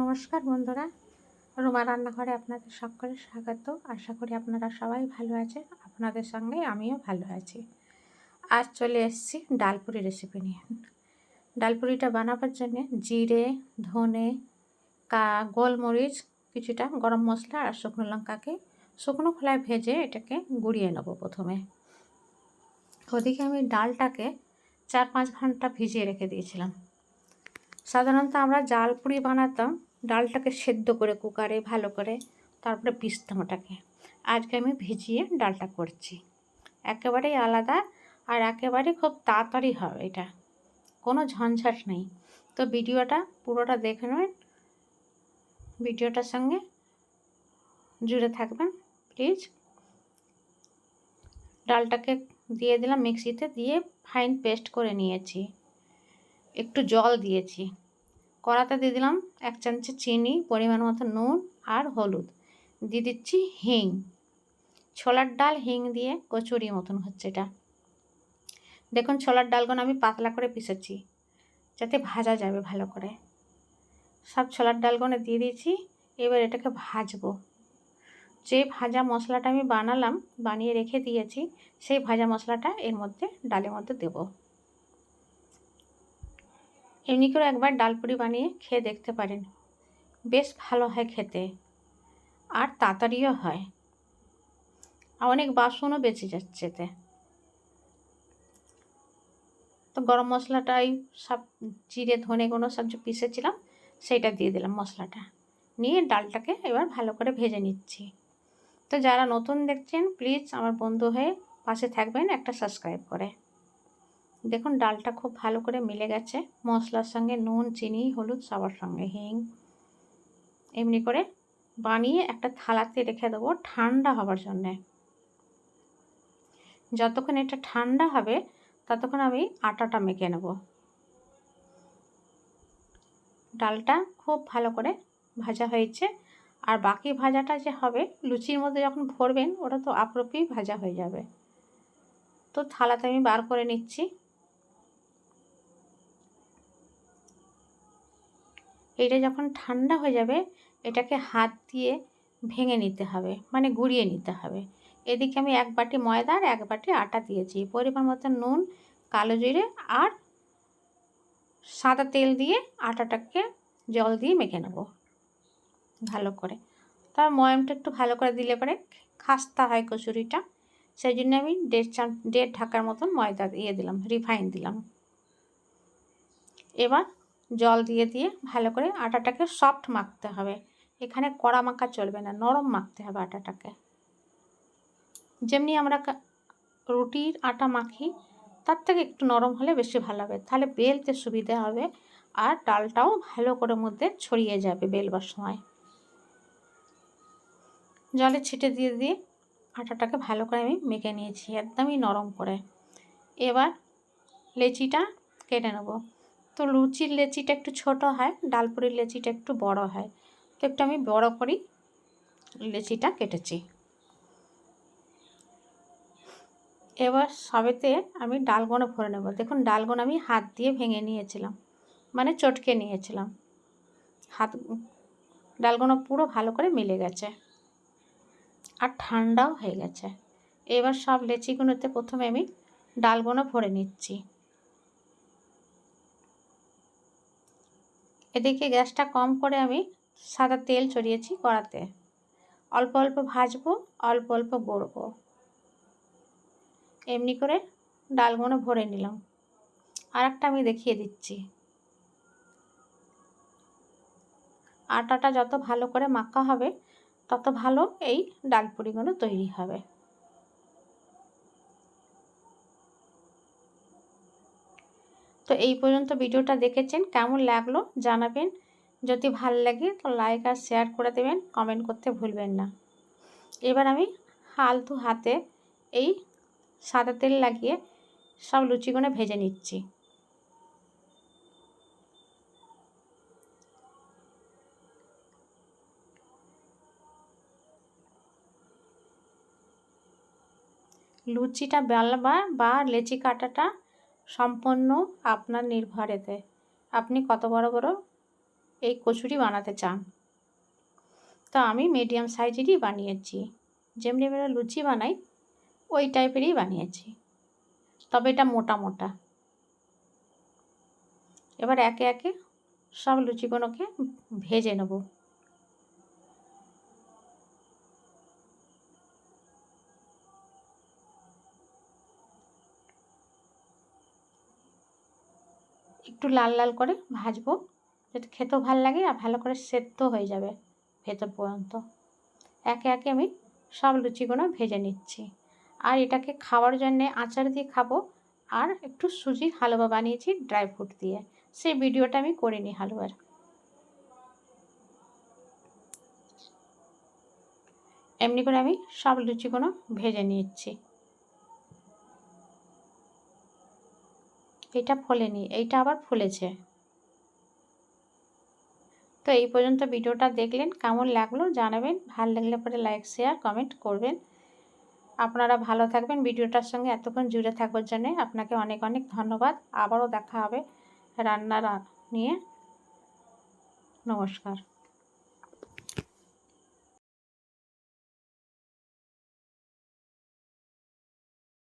নমস্কার বন্ধুরা, রুমা রান্নাঘরে আপনাদের সকলের স্বাগত। আশা করি আপনারা সবাই ভালো আছেন, আপনাদের সঙ্গে আমিও ভালো আছি। আজ চলে এসেছি ডালপুরি রেসিপি নিয়ে। ডালপুরিটা বানাবার জন্য জিরে, ধনে, কা, গোলমরিচ, কিছুটা গরম মশলা আর শুকনো লঙ্কাকে শুকনো খোলায় ভেজে এটাকে গুঁড়িয়ে নেব প্রথমে। ওদিকে আমি ডালটাকে চার পাঁচ ঘণ্টা ভিজিয়ে রেখে দিয়েছিলাম। সাধারণত আমরা জাল পুরি বানাতাম, ডালটাকে সেদ্ধ করে কুকারে ভালো করে, তারপরে পিসতাম ওটাকে আজকে আমি ভিজিয়ে ডালটা করছি। একেবারেই আলাদা আর একেবারে খুব তাড়াতাড়ি হবে এটা। কোনো ঝঞ্ঝাট নেই। তো ভিডিওটা পুরোটা দেখে নেবেন। ভিডিওটার সঙ্গে জুড়ে থাকবেন, প্লিজ। ডালটাকে দিয়ে দিলাম মিক্সিতে দিয়ে ফাইন পেস্ট করে নিয়েছি। একটু জল দিয়েছি। কড়াতে দিয়ে দিলাম এক চামচে চিনি, পরিমাণ মতো নুন আর হলুদ। দিয়ে দিচ্ছি হিং। ছোলার ডাল হিং দিয়ে কচুরি মতন হচ্ছে এটা। দেখুন, ছোলার ডালগুলো আমি পাতলা করে পিসেছি যাতে ভাজা যাবে ভালো করে। সব ছোলার ডালগুলো দিয়ে দিয়েছি, এবার এটাকে ভাজবো। যে ভাজা মশলাটা আমি বানালাম, বানিয়ে রেখে দিয়েছি, সেই ভাজা মশলাটা এর মধ্যে, ডালের মধ্যে দেবো। এমনি করে একবার ডালপুরি বানিয়ে খেয়ে দেখতে পারেন। বেশ ভালো হয় খেতে। আর তাড়াতাড়িও হয়। আর অনেক বাসনও বেঁচে যাচ্ছে এতে। তো গরম মশলাটাই সব জিরে, ধনে কোনো সব যে পিসেছিলাম সেইটা দিয়ে দিলাম মশলাটা। নিয়ে ডালটাকে এবার ভালো করে ভেজে নিচ্ছি। তো যারা নতুন দেখছেন, প্লিজ আমার বন্ধু হয়ে পাশে থাকবেন একটা সাবস্ক্রাইব করে। দেখুন, ডালটা খুব ভালো করে মিলে গেছে। মশলার সঙ্গে নুন, চিনি, হলুদ, সবার সঙ্গে, হিং। এমনি করে বানিয়ে একটা থালাতে রেখে দেবো ঠান্ডা হবার জন্যে। যতক্ষণ এটা ঠান্ডা হবে, ততক্ষণ আমি আটাটা মেখে নেব। ডালটা খুব ভালো করে ভাজা হয়েছে। আর বাকি ভাজাটা যে হবে, লুচির মধ্যে যখন ভরবেন, ওটা তো আপরপেই ভাজা হয়ে যাবে। তো থালাতে আমি বার করে নিচ্ছি। এটা যখন ঠান্ডা হয়ে যাবে, এটাকে হাত দিয়ে ভেঙে নিতে হবে মানে গুঁড়িয়ে নিতে হবে। এদিকে আমি এক বাটি ময়দা আর এক বাটি আটা দিয়েছি। পরিমাণ মতো নুন, কালো জিরে আর সাদা তেল দিয়ে আটাটাকে জল দিয়ে মেখে নেব, ভালো করে। তার ময়মটা একটু ভালো করে দিলে পরে খাস্তা হয় কচুরিটা, সেই জন্য আমি দেড় চাম দেড় ঢাকার মতন ময়দা দিয়ে দিলাম, রিফাইন দিলাম। এবার জল দিয়ে দিয়ে ভালো করে আটাটাকে সফট মাখতে হবে। এখানে কড়া মাখা চলবে না, নরম মাখতে হবে আটাটাকে। যেমনি আমরা রুটির আটা মাখি, তার থেকে একটু নরম হলে বেশি ভালো হবে। তাহলে বেলতে সুবিধা হবে আর ডালটাও ভালো করে মধ্যে ছড়িয়ে যাবে বেলবার সময়। জলে ছিটে দিয়ে দিয়ে আটাটাকে ভালো করে আমি মেখে নিয়েছি, একদমই নরম করে। এবার লেচিটা কেটে নেব। তো লুচির লেচিটা একটু ছোট হয়, ডালপুরির লেচিটা একটু বড় হয়। তো একটু আমি বড় করি, লেচিটা কেটেছি। এবার সবেতে আমি ডালগোনা ভরে নেব। দেখুন, ডালগোনা আমি হাত দিয়ে ভেঙে নিয়েছিলাম মানে চটকে নিয়েছিলাম। হাত, ডালগোনা পুরো ভালো করে মিলে গেছে আর ঠান্ডাও হয়ে গেছে। এবার সব লেচিগুলোতে প্রথমে আমি ডালগোনা ভরে নিচ্ছি। এদিকে গ্যাসটা কম করে আমি সাদা তেল চড়িয়েছি কড়াতে। অল্প অল্প ভাজবো, অল্প অল্প গড়বো। এমনি করে ডালগুলো ভরে নিলাম। আর একটা আমি দেখিয়ে দিচ্ছি। আটাটা যত ভালো করে মাখা হবে, তত ভালো এই ডালপুরিগুলো তৈরি হবে। তো এই পর্যন্ত ভিডিওটা দেখেছেন, কেমন লাগল জানাবেন। যদি ভালো লাগে তো লাইক আর শেয়ার করে দেবেন, কমেন্ট করতে ভুলবেন না। এবার আমি হালতু হাতে এই সাদা তেল লাগিয়ে সব লুচিগুলো ভেজে নিচ্ছি। লুচিটা বেলবা বা লেচি কাটাটা সম্পূর্ণ আপনার নির্ভরেতে। আপনি কত বড় বড় এই কচুরি বানাতে চান? তো আমি মিডিয়াম সাইজেরই বানিয়েছি। যেমনি আমরা লুচি বানাই, ওই টাইপেরই বানিয়েছি। তবে এটা মোটা মোটা। এবার একে একে সব লুচিগুলোকে ভেজে নেব। একটু লাল লাল করে ভাজবো। যাতে খেতেও ভালো লাগে আর ভালো করে সেদ্ধ হয়ে যাবে ভেতর পর্যন্ত। একে একে আমি সব লুচিগুলো ভেজে নিচ্ছি। আর এটাকে খাওয়ার জন্যে আচার দিয়ে খাব আর একটু সুজির হালুয়া বানিয়েছি ড্রাই ফ্রুট দিয়ে। সেই ভিডিওটা আমি করিনি হালুয়ার। এমনি করে আমি সব লুচিগুলো ভেজে নিচ্ছি। এটা ফোলেনি, এইটা আবার ফুলেছে। তো এই পর্যন্ত ভিডিওটা দেখলেন, কেমন লাগল জানাবেন, ভালো লাগলে পরে লাইক শেয়ার কমেন্ট করবেন। আপনারা ভালো থাকবেন, ভিডিওটার সঙ্গে এতক্ষণ জুড়ে থাকবার জন্যে আপনাকে অনেক অনেক ধন্যবাদ, আবারও দেখা হবে রান্না নিয়ে। নমস্কার।